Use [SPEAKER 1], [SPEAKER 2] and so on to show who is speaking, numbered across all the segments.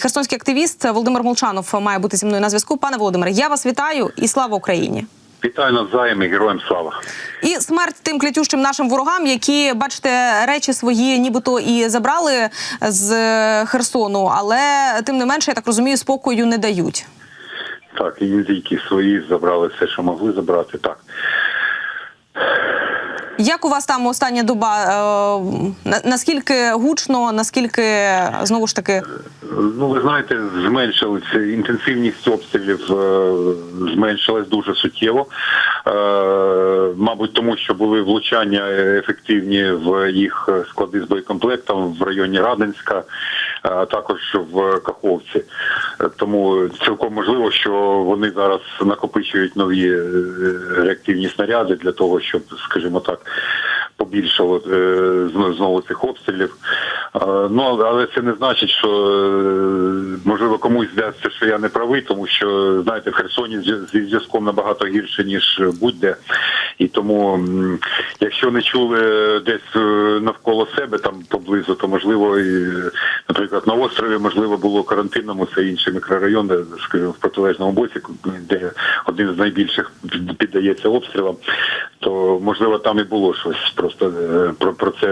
[SPEAKER 1] Херсонський активіст Володимир Молчанов має бути зі мною на зв'язку. Пане Володимире, я вас вітаю і слава Україні.
[SPEAKER 2] Вітаю навзаєм і героям слава.
[SPEAKER 1] І смерть тим клятющим нашим ворогам, які, бачите, речі свої, нібито і забрали з Херсону, але тим не менше, я так розумію, спокою не дають.
[SPEAKER 2] Так, і індійки свої забрали все, що могли забрати. Так.
[SPEAKER 1] Як у вас там остання доба? Е, на- Наскільки гучно, наскільки знову ж таки
[SPEAKER 2] Ну, ви знаєте, зменшилася інтенсивність обстрілів е, зменшилась дуже суттєво. Е, мабуть, тому що були влучання ефективні в їх склади з боєкомплектом в районі Радинська, а також в Каховці. Тому цілком можливо, що вони зараз накопичують нові е, реактивні снаряди для того, щоб, скажімо так, побільшало е, зно- знову цих обстрілів. Е, Ну але це не значить, що е, можливо комусь здасться, що я не правий, тому що знаєте, в Херсоні зі зв'язком набагато гірше ніж будь-де. І тому, якщо не чули десь навколо себе там поблизу, то можливо, і, наприклад, на острові можливо було карантинному, це інший мікрорайон, в протилежному боці, де один з найбільших піддається обстрілам, то можливо там і було щось. Просто е, про, про це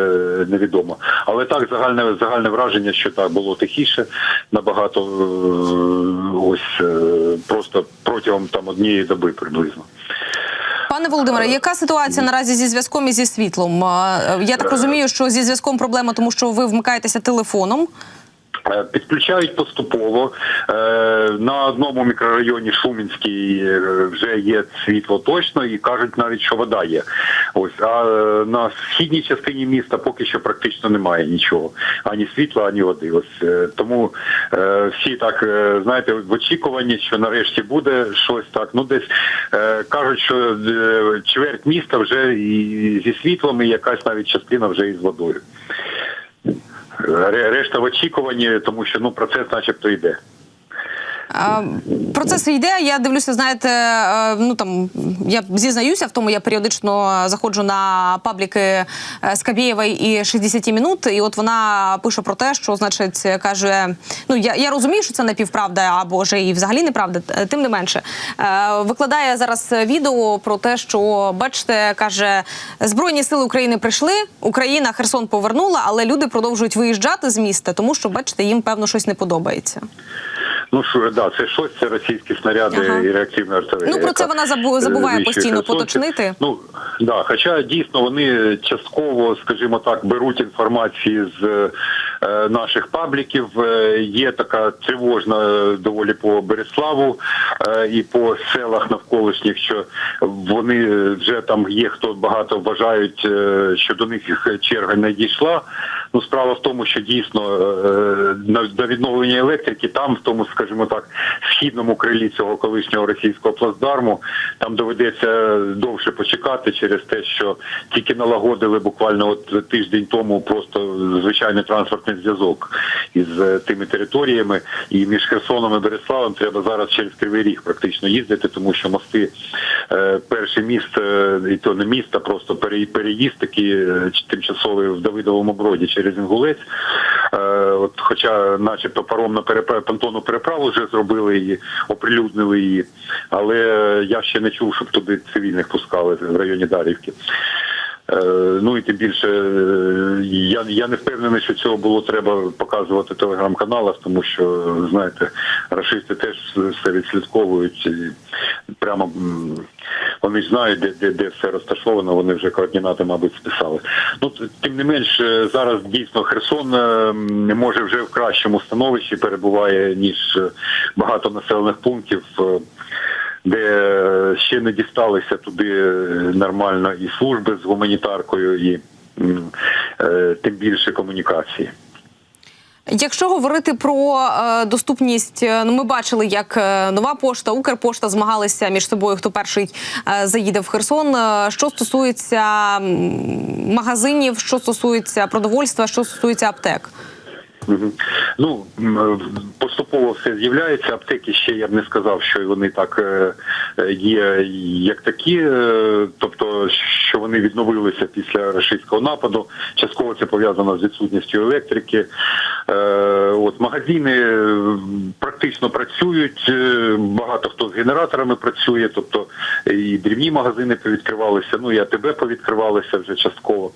[SPEAKER 2] невідомо. Але так, загальне загальне враження, що так було тихіше, набагато е, ось е, просто протягом там однієї доби приблизно.
[SPEAKER 1] Пане Володимире, яка ситуація наразі зі зв'язком і зі світлом? Я так розумію, що зі зв'язком проблема, тому що ви вмикаєтеся телефоном.
[SPEAKER 2] Е, Підключають поступово. Е, На одному мікрорайоні Шумінський е, вже є світло точно і кажуть навіть, що вода є. Ось а на східній частині міста поки що практично немає нічого. Ані світла, ані води. Ось тому всі так знаєте, в очікуванні, що нарешті буде щось так. Ну десь кажуть, що чверть міста вже і зі світлом, і якась навіть частина вже із водою. Ре- Решта в очікуванні, тому що ну процес, начебто, йде.
[SPEAKER 1] Процес йде. Я дивлюся, знаєте, е, ну там я зізнаюся в тому, я періодично заходжу на пабліки е, Скабєєвої і 60 минут, і от вона пише про те, що значить каже: ну я, я розумію, що це напівправда або ж і взагалі неправда. е, Тим не менше, викладає зараз відео про те, що бачите, каже, збройні сили України прийшли, Україна Херсон повернула, але люди продовжують виїжджати з міста, тому що бачите, їм певно щось не подобається.
[SPEAKER 2] Ну що да, це щось, це російські снаряди
[SPEAKER 1] Ага.
[SPEAKER 2] і реактивна артилерія.
[SPEAKER 1] Ну, про це вона
[SPEAKER 2] е,
[SPEAKER 1] забуває постійно поточнити.
[SPEAKER 2] Ну да, хоча дійсно вони частково, скажімо так, беруть інформації з е, наших пабліків. Е, є така тривожна доволі по Береславу е, і по селах навколишніх, що вони вже там є, хто багато вважають, е, що до них черга не дійшла. Ну, справа в тому, що дійсно е, на, на відновлення електрики там, в тому, скажімо так, східному крилі цього колишнього російського плацдарму, там доведеться довше почекати через те, що тільки налагодили буквально от тиждень тому просто звичайний транспортний зв'язок із е, тими територіями. І між Херсоном і Береславом треба зараз через Кривий Ріг практично їздити, тому що мости е, перше місто, і то не місто, просто переїзд такий е, тимчасовий в Давидовому броді через Інгулець. Е, От, хоча, начебто, паромну переправу, понтонну переправу вже зробили і оприлюднили її, але я ще не чув, щоб туди цивільних пускали в районі Дарівки. Е, Ну і тим більше е, я, я не впевнений, що цього було треба показувати в телеграм-каналах, тому що знаєте, рашисти теж все відслідковують. І прямо вони знають, де, де, де все розташовано, вони вже координати, мабуть, списали. Ну тим не менш, е, зараз дійсно Херсон е, може вже в кращому становищі перебуває ніж е, багато населених пунктів. де ще не дісталися туди нормально і служби з гуманітаркою, і е, тим більше комунікації.
[SPEAKER 1] Якщо говорити про е, доступність, е, ну ми бачили, як е, нова пошта, Укрпошта змагалися між собою, хто перший заїде в Херсон. Що стосується магазинів, що стосується продовольства, що стосується аптек.
[SPEAKER 2] Ну поступово все з'являється. Аптеки ще я б не сказав, що вони так е, е, є як такі, е, тобто що вони відновилися після рашистського нападу. Частково це пов'язано з відсутністю електрики. Е, От магазини е, практично працюють. е, Багато хто з генераторами працює, тобто і дрібні магазини повідкривалися. Ну і АТБ повідкривалися вже частково.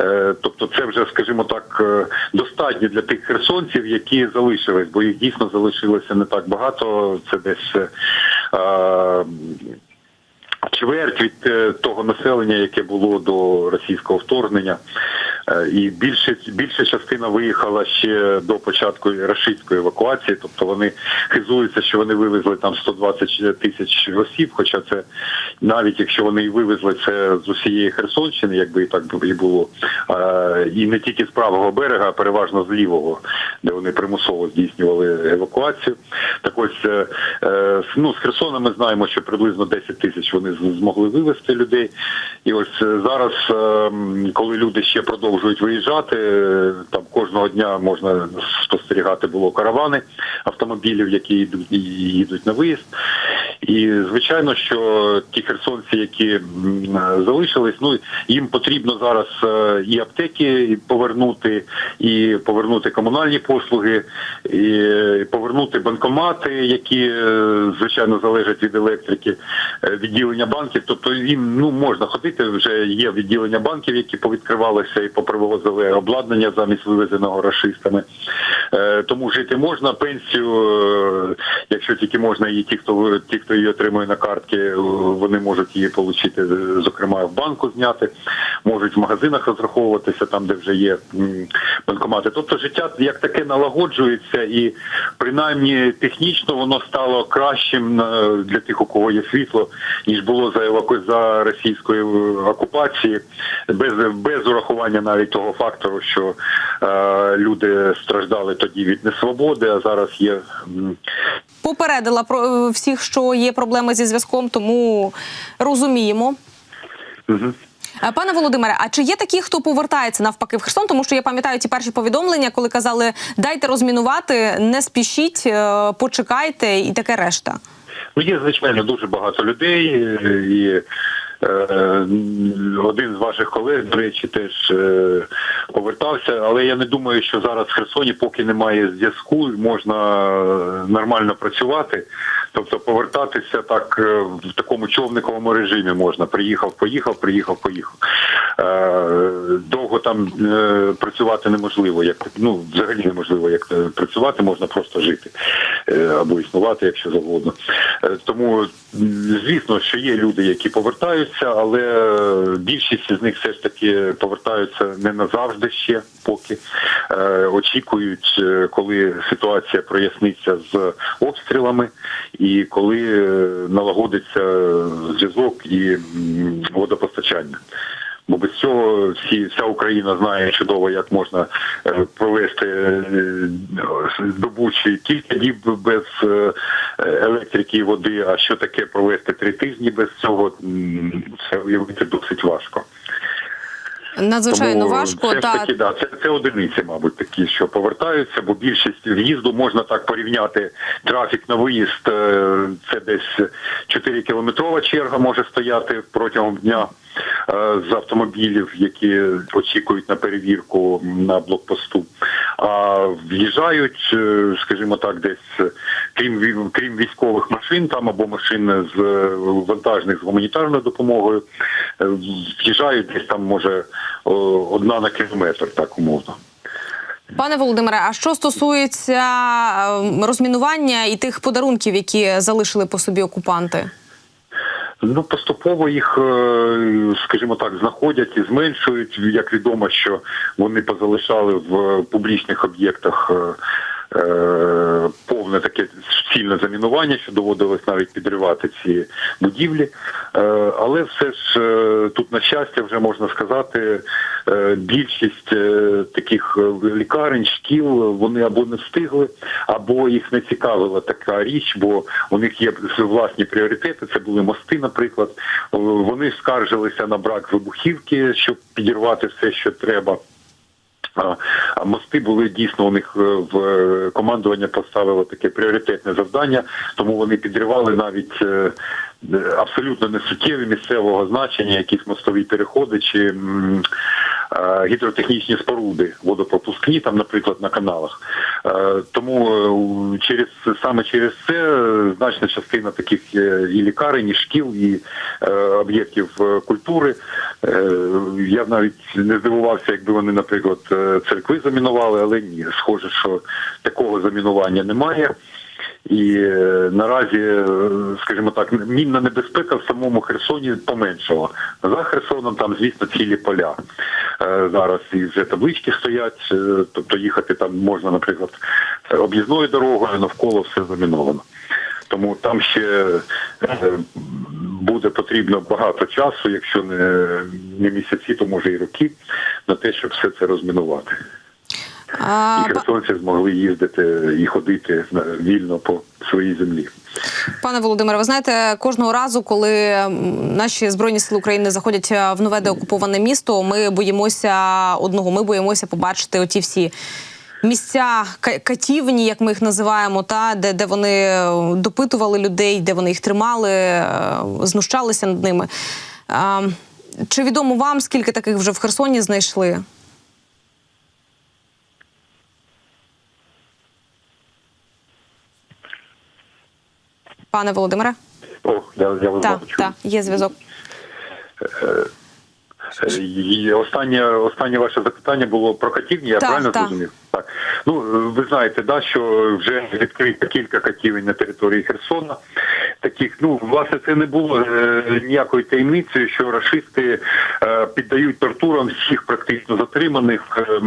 [SPEAKER 2] Е, Тобто, це вже, скажімо так, е, достатньо для тих херсонців, які залишились, бо їх дійсно залишилося не так багато. Це десь. е, чверть від е, того населення, яке було до російського вторгнення. Е, І більше, більша частина виїхала ще до початку рашистської евакуації, тобто вони хизуються, що вони вивезли там 120 тисяч осіб, хоча це навіть якщо вони і вивезли це з усієї Херсонщини, якби і так і було, і не тільки з правого берега, а переважно з лівого, де вони примусово здійснювали евакуацію. Так ось е, е, ну, з Херсона ми знаємо, що приблизно 10 тисяч вони змогли вивезти людей. І ось зараз, е, коли люди ще продовжують виїжджати, е, там кожного дня можна спостерігати було каравани автомобілів, які йдуть їдуть на виїзд. І звичайно, що ті херсонці, які залишились, ну їм потрібно зараз е, і аптеки повернути, і повернути комунальні послуги, і повернути банкомати, які е, звичайно залежать від електрики, е, відділення банків. Тобто їм ну можна ходити. Вже є відділення банків, які повідкривалися і попривозили обладнання замість вивезеного рашистами. Е, Тому жити можна. Пенсію, е, якщо тільки можна її, ті, хто ті, хто її отримує на картки, е, вони можуть її отримати, зокрема в банку зняти, можуть в магазинах розраховуватися там, де вже є банкомати. Тобто життя як таке налагоджується, і принаймні технічно воно стало кращим для тих, у кого є світло, ніж було за еваку... за російської окупації, без без урахування навіть того фактору, що е, люди страждали тоді від несвободи, а зараз є
[SPEAKER 1] Попередила про е, всіх, що є проблеми зі зв'язком, тому розуміємо. Е, Пане Володимире, а чи є такі, хто повертається навпаки в Херсон? Тому що я пам'ятаю ті перші повідомлення, коли казали дайте розмінувати, не спішіть, е, почекайте і таке решта.
[SPEAKER 2] Ну, є, звичайно, дуже багато людей, і один з ваших колег, до речі, теж е, повертався, але я не думаю, що зараз в Херсоні, поки немає зв'язку, можна е, нормально працювати. Тобто повертатися так е, в такому човниковому режимі можна. Приїхав, поїхав, приїхав, поїхав. Е, Довго там е, працювати неможливо, як ну взагалі неможливо, як працювати, можна просто жити е, або існувати, якщо завгодно. Тому звісно, що є люди, які повертаються, але більшість з них все ж таки повертаються не назавжди ще, поки очікують, коли ситуація проясниться з обстрілами, і коли налагодиться зв'язок і водопостачання. Бо без цього всі вся Україна знає чудово, як можна е, провести е, добу чи кілька діб без е, електрики і води. А що таке провести три тижні без цього? Це уявити досить важко.
[SPEAKER 1] Надзвичайно
[SPEAKER 2] Тому
[SPEAKER 1] важко.
[SPEAKER 2] Все
[SPEAKER 1] Та
[SPEAKER 2] таки, да, це, це одиниці, мабуть, такі, що повертаються, бо більшість в'їзду можна так порівняти. Трафік на виїзд це десь 4 кілометрова черга може стояти протягом дня з автомобілів, які очікують на перевірку на блокпосту. А в'їжджають, е, скажімо так, десь е, крім крім військових машин, там або машин з е, вантажних з гуманітарною допомогою, е, в'їжджають десь там може одна на кілометр, так умовно.
[SPEAKER 1] пане Володимире, а що стосується е, розмінування і тих подарунків, які залишили по собі окупанти?
[SPEAKER 2] Ну, поступово їх, е, скажімо так, знаходять і зменшують. Як відомо, що вони позалишали в публічних об'єктах е, повне таке цільне замінування, що доводилось навіть підривати ці будівлі. Е, Але все ж е, тут, на щастя, вже можна сказати, е, більшість е, таких е, лікарень, шкіл, вони або не встигли, або їх не цікавила така річ, бо у них є власні пріоритети. Це були мости, наприклад. Вони скаржилися на брак вибухівки, щоб підірвати все, що треба. А, мости були дійсно у них е, в е, командування поставило таке пріоритетне завдання, тому вони підривали навіть е, абсолютно несуттєві місцевого значення, якісь мостові переходи чи гідротехнічні споруди водопропускні, там, наприклад, на каналах. Тому через саме через це значна частина таких і лікарень, і шкіл, і об'єктів культури. Е, Я навіть не здивувався, якби вони, наприклад, е, церкви замінували, але ні, схоже, що такого замінування немає. І е, наразі, скажімо так, мінна небезпека в самому Херсоні поменшала. За Херсоном там, звісно, цілі поля. Зараз і вже таблички стоять, тобто їхати там можна, наприклад, об'їзною дорогою, навколо все заміновано. Тому там ще е, буде потрібно багато часу, якщо не, не місяці, то може і роки, на те, щоб все це розмінувати.
[SPEAKER 1] А,
[SPEAKER 2] І херсонці змогли їздити і ходити вільно по своїй землі.
[SPEAKER 1] Пане Володимире, ви знаєте, кожного разу, коли наші збройні сили України заходять е, в нове деокуповане місто, ми боїмося одного. Ми боїмося побачити оті всі. Місця катівні, як ми їх називаємо, та де, де вони е, допитували людей, де вони їх тримали, е, знущалися над ними. Чи відомо вам, скільки таких вже в Херсоні знайшли? Пане Володимире?
[SPEAKER 2] О, я, я вас
[SPEAKER 1] Так, так, є зв'язок.
[SPEAKER 2] Е, останнє, останнє ваше запитання було про катівні, я
[SPEAKER 1] Так,
[SPEAKER 2] правильно
[SPEAKER 1] так.
[SPEAKER 2] зрозумів? Так. Ну, ви знаєте, да, що вже відкрито кілька катівень на території Херсона. Таких, ну, власне, це не було е, ніякою таємницею, що рашисти е, піддають тортурам всіх практично затриманих е,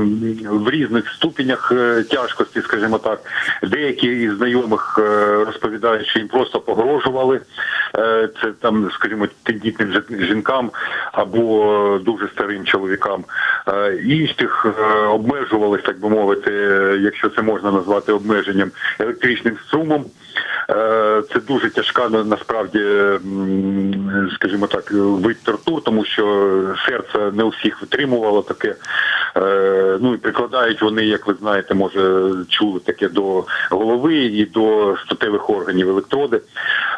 [SPEAKER 2] в різних ступенях е, тяжкості, скажімо так. Деякі із знайомих е, розповідають, що їм просто погрожували. Е, це там, скажімо, тендітним жін- жінкам або дуже старим чоловікам. Е, Інших е, обмежували, так би мовити, е, якщо це можна назвати обмеженням, електричним струмом. Е, Це дуже тяжка насправді, скажімо так, вид тортур, тому що серце не у всіх витримувало таке. Е, Ну і прикладають вони, як ви знаєте, може чули таке до голови і до статевих органів електроди.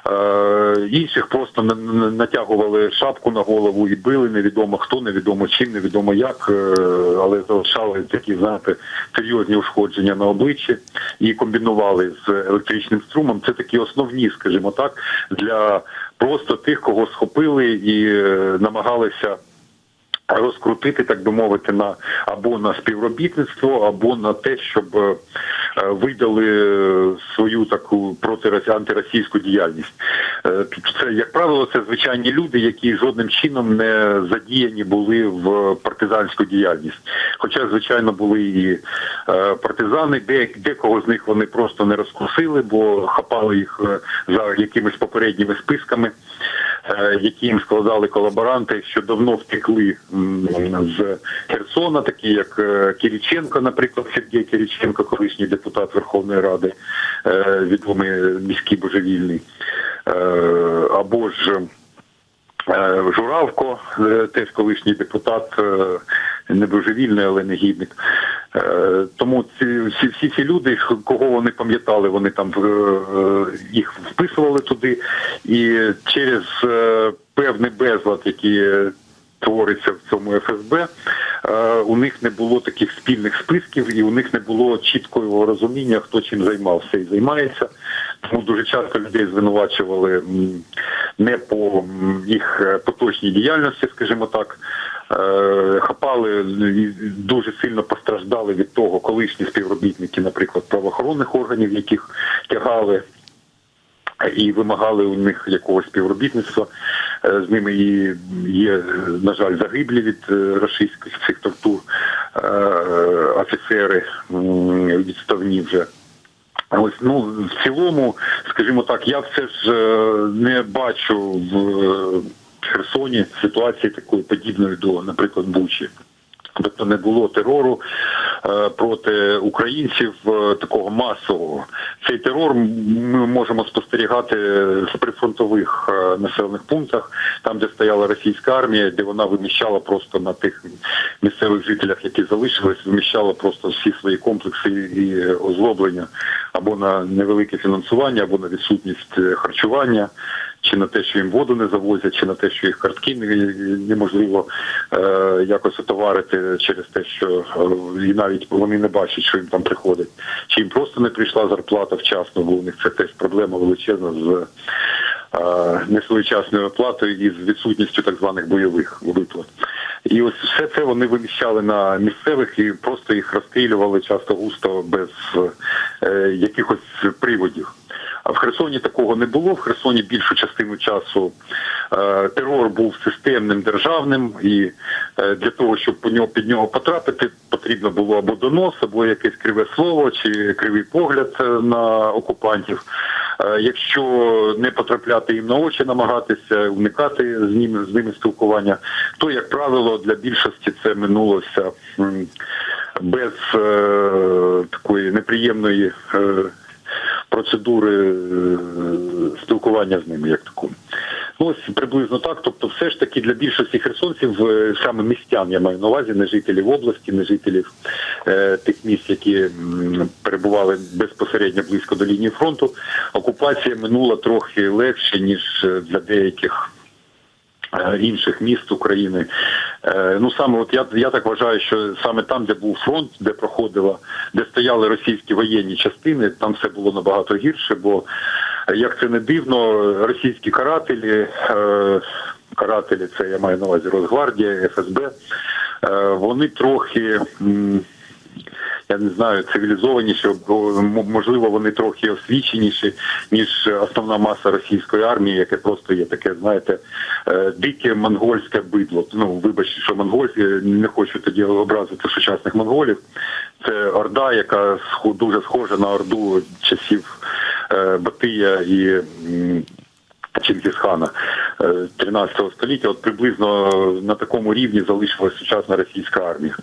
[SPEAKER 2] Е, Інших просто на- на- натягували шапку на голову і били невідомо хто, невідомо чим, невідомо як, е, але залишали такі, знаєте, серйозні ушкодження на обличчі і комбінували з електричним струмом. Це такі основні, скажімо так, для просто тих, кого схопили і намагалися розкрутити, так би мовити, на або на співробітництво, або на те, щоб е, е, видали е, свою таку проти діяльність. Це, як правило, це звичайні люди, які жодним чином не задіяні були в партизанську діяльність. Хоча, звичайно, були і партизани, де, декого з них вони просто не розкусили, бо хапали їх за якимись попередніми списками які їм складали колаборанти, що давно втекли з Херсона, такі як Кіріченко, наприклад, Сергій Кіріченко, колишній депутат Верховної Ради, е, відомий міський божевільний, е, або ж е, Журавко, е, теж колишній депутат, е, не божевільний, але негідник. Е, Тому ці всі, всі ці люди, кого вони пам'ятали, вони там е, е, їх вписували туди, і через певний безлад, який твориться в цьому ФСБ, у них не було таких спільних списків, і у них не було чіткого розуміння, хто чим займався і займається. Тому дуже часто людей звинувачували не по їх поточній діяльності, скажімо так. Е, Хапали і дуже сильно постраждали від того колишні співробітники, наприклад, правоохоронних органів, яких тягали і вимагали у них якогось співробітництва. Е, З ними і є, на жаль, загиблі від е, рашистських цих тортур офіцери відставні вже. Ось ну в цілому, скажімо так, я все ж не бачу в Херсоні ситуації такої подібної до, наприклад, Бучі. Тобто не було терору е, проти українців е, такого масового. Цей терор ми можемо спостерігати в прифронтових е, населених пунктах, там, де стояла російська армія, де вона виміщала просто на тих місцевих жителях, які залишились, виміщала просто всі свої комплекси і озлоблення або на невелике фінансування, або на відсутність харчування. Чи на те, що їм воду не завозять, чи на те, що їх картки неможливо е, якось отоварити через те, що е, і навіть вони не бачать, що їм там приходить, чи їм просто не прийшла зарплата вчасно, бо у них це теж проблема величезна з е, несвоєчасною оплатою і з відсутністю так званих бойових виплат. І ось все це вони виміщали на місцевих і просто їх розстрілювали часто густо без е, якихось приводів. А в Херсоні такого не було. В Херсоні більшу частину часу е, терор був системним державним, і е, для того, щоб по нього під нього потрапити, потрібно було або донос, або якесь криве слово, чи кривий погляд е, на окупантів. Е, Якщо не потрапляти їм на очі, намагатися уникати з ними з ними спілкування, то як правило для більшості це минулося без е, такої неприємної е, процедури е, спілкування з ними, як таку Ну, ось приблизно так. Тобто, все ж таки для більшості херсонців, е, саме містян, я маю на увазі, не жителів області, не жителів е, тих міст, які перебували безпосередньо близько до лінії фронту, окупація минула трохи легше, ніж е, для деяких інших міст України. Е, Ну саме от я, я так вважаю, що саме там, де був фронт, де проходила, де стояли російські воєнні частини, там все було набагато гірше, бо е, як це не дивно, російські карателі, е, карателі, це я маю на увазі Росгвардія, ФСБ, е, вони трохи. Я не знаю, цивілізованіші, можливо, вони трохи освіченіші, ніж основна маса російської армії, яке просто є таке, знаєте, е, дике монгольське бидло. Ну, вибачте, що монгольське, не хочу тоді образити сучасних монголів. Це орда, яка дуже схожа на орду часів е, Батия і. Чингісхана е, 13 століття, от приблизно на такому рівні залишилась сучасна російська армія.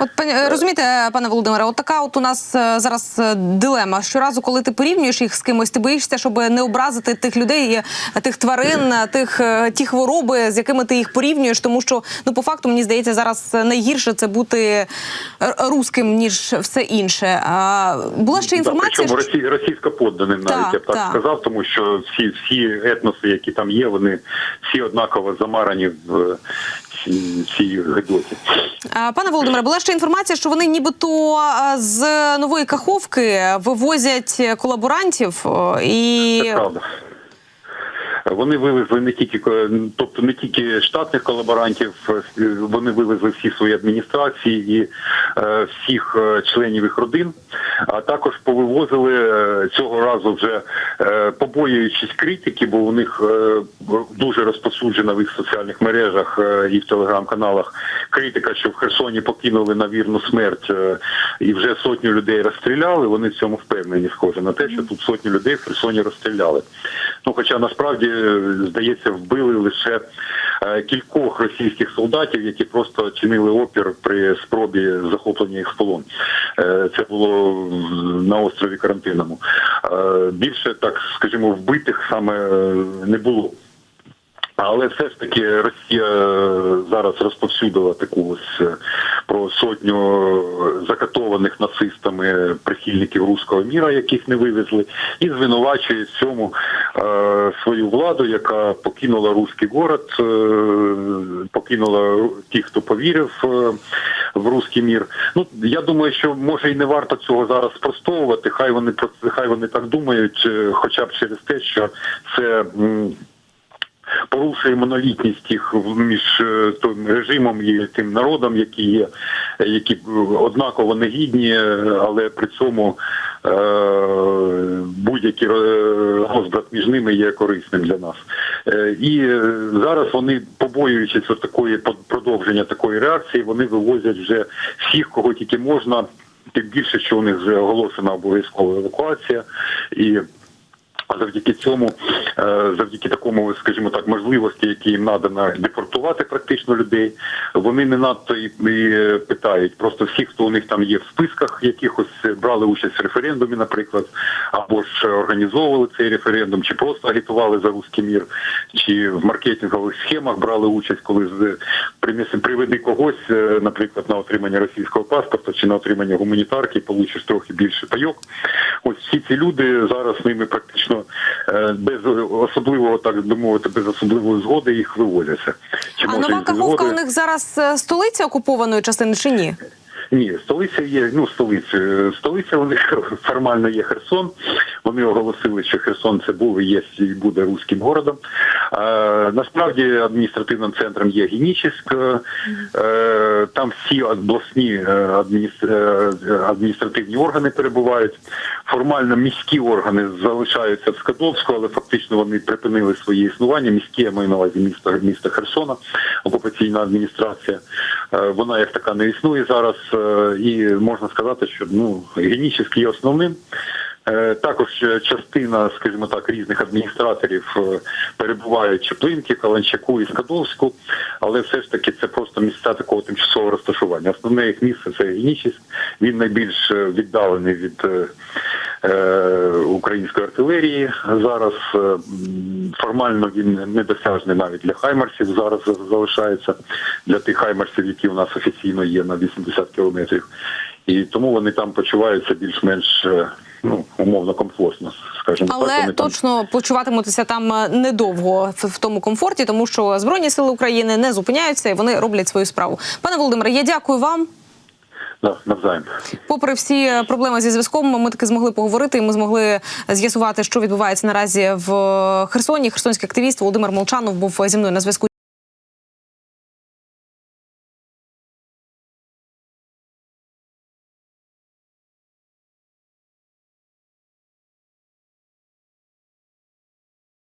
[SPEAKER 1] От е, розумієте, пане Володимире, от така от у нас е, зараз е, дилема. Щоразу, коли ти порівнюєш їх з кимось, ти боїшся, щоб не образити тих людей, е, тих тварин, е, тих е, ті хвороби, з якими ти їх порівнюєш. Тому що ну по факту мені здається, зараз найгірше це бути е, русським, ніж все інше. А була ще
[SPEAKER 2] Да,
[SPEAKER 1] інформація.
[SPEAKER 2] причому
[SPEAKER 1] що-
[SPEAKER 2] росі, російсько-подданим навіть
[SPEAKER 1] Так,
[SPEAKER 2] я б так
[SPEAKER 1] так.
[SPEAKER 2] сказав, тому що всі, всі етноси, які там є, вони всі однаково замарані в е, цій-
[SPEAKER 1] гадоті. Пане Володимире, була ще інформація, що вони нібито з нової каховки вивозять колаборантів і
[SPEAKER 2] Це правда. Вони вивезли не тільки тобто не тільки штатних колаборантів, е, вони вивезли всі свої адміністрації і е, всіх е, членів їх родин, а також повивозили цього разу вже побоюючись критики, бо у них дуже розповсюджена в їх соціальних мережах і в телеграм-каналах критика, що в Херсоні покинули на вірну смерть і вже сотню людей розстріляли. Вони в цьому впевнені, схоже на те, що тут сотні людей в Херсоні розстріляли. Ну, хоча насправді здається, вбили лише е, кількох російських солдатів, які просто чинили опір при спробі захоплення їх в полон. Е, Це було на острові карантинному. Е, Більше так, скажімо, вбитих саме не було. Але все ж таки Росія е, зараз розповсюдила таку ось е, про сотню закатованих нацистами прихильників руського міра, яких не вивезли, і звинувачує в цьому е, свою владу, яка покинула руський город, е, покинула тих, хто повірив е, в руський мір. Ну я думаю, що може і не варто цього зараз спростовувати. Хай вони про хай вони так думають, е, хоча б через те, що це. Порушує монолітність їх між е, тим режимом і тим народом, які є, які е, однаково негідні, е, але при цьому будь-який розбрат між ними є корисним для нас. І зараз вони, побоюючись такої продовження такої реакції, вони вивозять вже всіх, кого тільки можна. Тим більше, що у них вже оголошена обов'язкова евакуація і. А завдяки цьому, е, завдяки такому, скажімо так, можливості, які їм надано депортувати практично людей, вони не надто і, і питають. Просто всі, хто у них там є в списках, якихось е, брали участь в референдумі, наприклад, або ж організовували цей референдум, чи просто агітували за руський мір, чи в маркетингових схемах брали участь, коли приведи когось, е, наприклад, на отримання російського паспорта чи на отримання гуманітарки, получиш трохи більше пайок. Ось всі ці люди зараз ними практично е, без особливого, так би мовити, без особливої згоди їх вивозяться. Чи
[SPEAKER 1] А
[SPEAKER 2] може
[SPEAKER 1] нова Каховка
[SPEAKER 2] згоди?
[SPEAKER 1] у них зараз е, столиця окупованої частини чи ні?
[SPEAKER 2] Ні, столиця є. Ну, столиця. Е, Столиця у них формально є Херсон. Вони оголосили, що Херсон це був і є і буде руським городом. Е, насправді адміністративним центром є Генічеськ. Е, там всі обласні е, адміністр- адміністративні органи перебувають. Формально міські органи залишаються в Скадовську, але фактично вони припинили своє існування. Міські я маю на увазі місто, місто Херсона, окупаційна адміністрація. Е, Вона як така не існує зараз, е, і можна сказати, що ну генічний основним. Е, Також е, частина, скажімо так, різних адміністраторів е, перебувають Чеплинки, Каланчаку і Скадовську, але все ж таки це просто місця такого тимчасового розташування. Основне їх місце це Генічеськ. Він найбільш віддалений від е, української артилерії. Зараз формально він недосяжний навіть для хаймарсів. Зараз залишається для тих хаймарсів, які у нас офіційно є на 80 кілометрів. І тому вони там почуваються більш-менш ну умовно комфортно, скажімо так.
[SPEAKER 1] Але
[SPEAKER 2] Вони там
[SPEAKER 1] точно там е, недовго в, в тому комфорті, тому що збройні сили України не зупиняються і вони роблять свою справу. Пане Володимире, я дякую вам.
[SPEAKER 2] да, навзаєм.
[SPEAKER 1] Попри всі проблеми зі зв'язком, ми таки змогли поговорити. і Ми змогли з'ясувати, що відбувається наразі в Херсоні. Херсонський активіст Володимир Молчанов був зі мною на зв'язку.